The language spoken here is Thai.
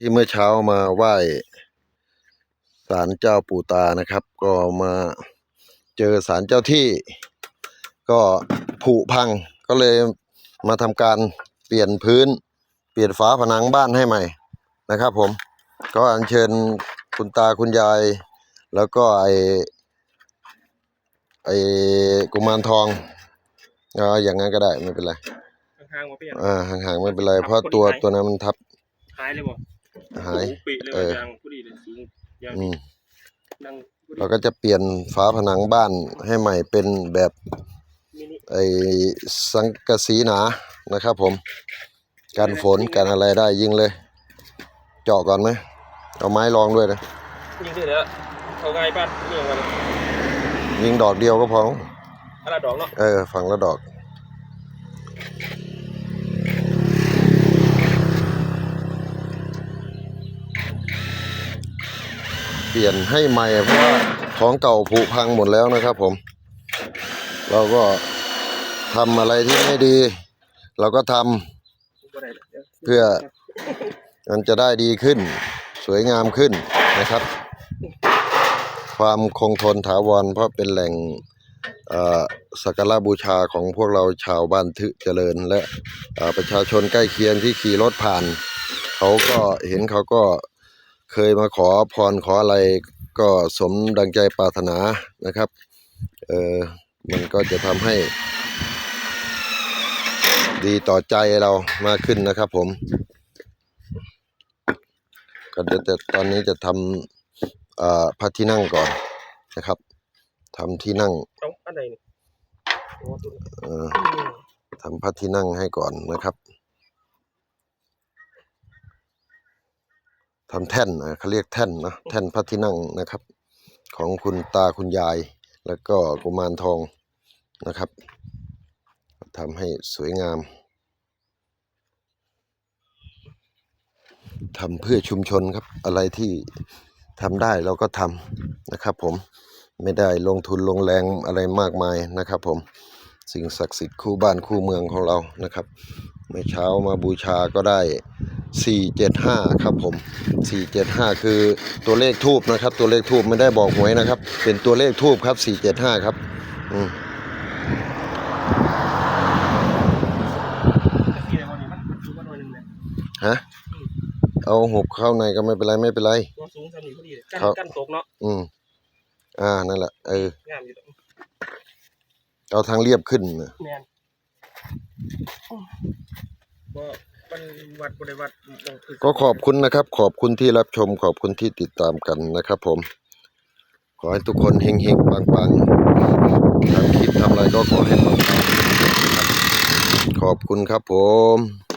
ที่เมื่อเช้ามาไหว้ศาลเจ้าปู่ตานะครับ ก็มาเจอศาลเจ้าที่ ก็ผุพังก็เลยมาทำการเปลี่ยนพื้น เปลี่ยนฝาผนังบ้านให้ใหม่นะครับ ผมก็อัญเชิญคุณตาคุณยาย แล้วก็ไอไอกุมารทองเอาอย่างนั้นก็ได้ไม่เป็นไรข้างๆมาเปลี่ยนอ่าห่างๆไม่เป็นไร เพราะตัวตัวนั้นมันทับ หายเลยบ่ หายสูงปีเลยเออ ยางผู้ดีเลยสูงยางอืมนั่งผู้ดีเราก็จะเปลี่ยนฝาผนังบ้านให้ใหม่เป็นแบบมินิไอ้สังกะสีหนานะครับผมกันฝนกันอะไรได้ยิงเลย เจาะก่อนไหมเอาไม้รองด้วยนะยิงได้แล้วเขาง่ายบ้านเรื่องอะไรยิงดอกเดียวก็พอ อะไรดอกเนาะเออฝั่งละดอก ปลี่ยนให้ใหม่เพราะว่าของเก่าผุพังหมดแล้วนะครับผม เราก็ทำอะไรที่ไม่ดี เราก็ทำเพื่อมันจะได้ดีขึ้น สวยงามขึ้นนะครับ ความคงทนถาวรเพราะเป็นแหล่งสักการะบูชาของพวกเราชาวบ้านทึเจริญ และประชาชนใกล้เคียงที่ขี่รถผ่าน เขาก็เห็นเขาก็ เคยมาขอพรขออะไรก็สมดังใจปรารถนานะครับเออมันก็จะทำให้ ดีต่อใจเรามากขึ้นนะครับผม ก็เดี๋ยวจะตอนนี้จะทำเอ่อพระที่นั่งก่อนนะครับทำที่นั่งเอ้าอันไหนนี่โอ้ตัวนี้เอ่ออืมทำพระที่นั่งให้ก่อนนะครับ ทำแท่นนะเขาเรียกแท่นนะแท่นพระที่นั่งนะครับ ของคุณตาคุณยาย แล้วก็กุมารทองนะครับทำให้สวยงามทำเพื่อชุมชนครับ อะไรที่ทำได้เราก็ทำนะครับ ผมไม่ได้ลงทุนลงแรงอะไรมากมายนะครับ ผมสิ่งศักดิ์สิทธิ์คู่บ้านคู่เมืองของเรานะครับ เมื่อเช้ามาบูชาก็ได้ 475 ครับผม 475 คือตัวเลขทูบนะครับ ตัวเลขทูบไม่ได้บอกหวยนะครับ เป็นตัวเลขทูบครับ 475 ครับอืมจะขี้อะไรวะนี่มันสูงกว่าหน่อยหนึงเลยฮะเอาหุบเข้าในก็ไม่เป็นไรไม่เป็นไรตัวสูงสำนีพอดีเลยกันครับกันตกเนาะอืมอ่านั่นแหละเอองามอยู่ดอกเอาทางเรียบขึ้นนะแม่นบ่ มันวัดบ่ได้วัดบ่คือก็ขอบคุณนะครับ ขอบคุณที่รับชม ขอบคุณที่ติดตามกันนะครับผม ขอให้ทุกคนเฮงๆปังๆทำคลิปทำอะไรก็ขอให้ปังๆนะครับขอบคุณครับผม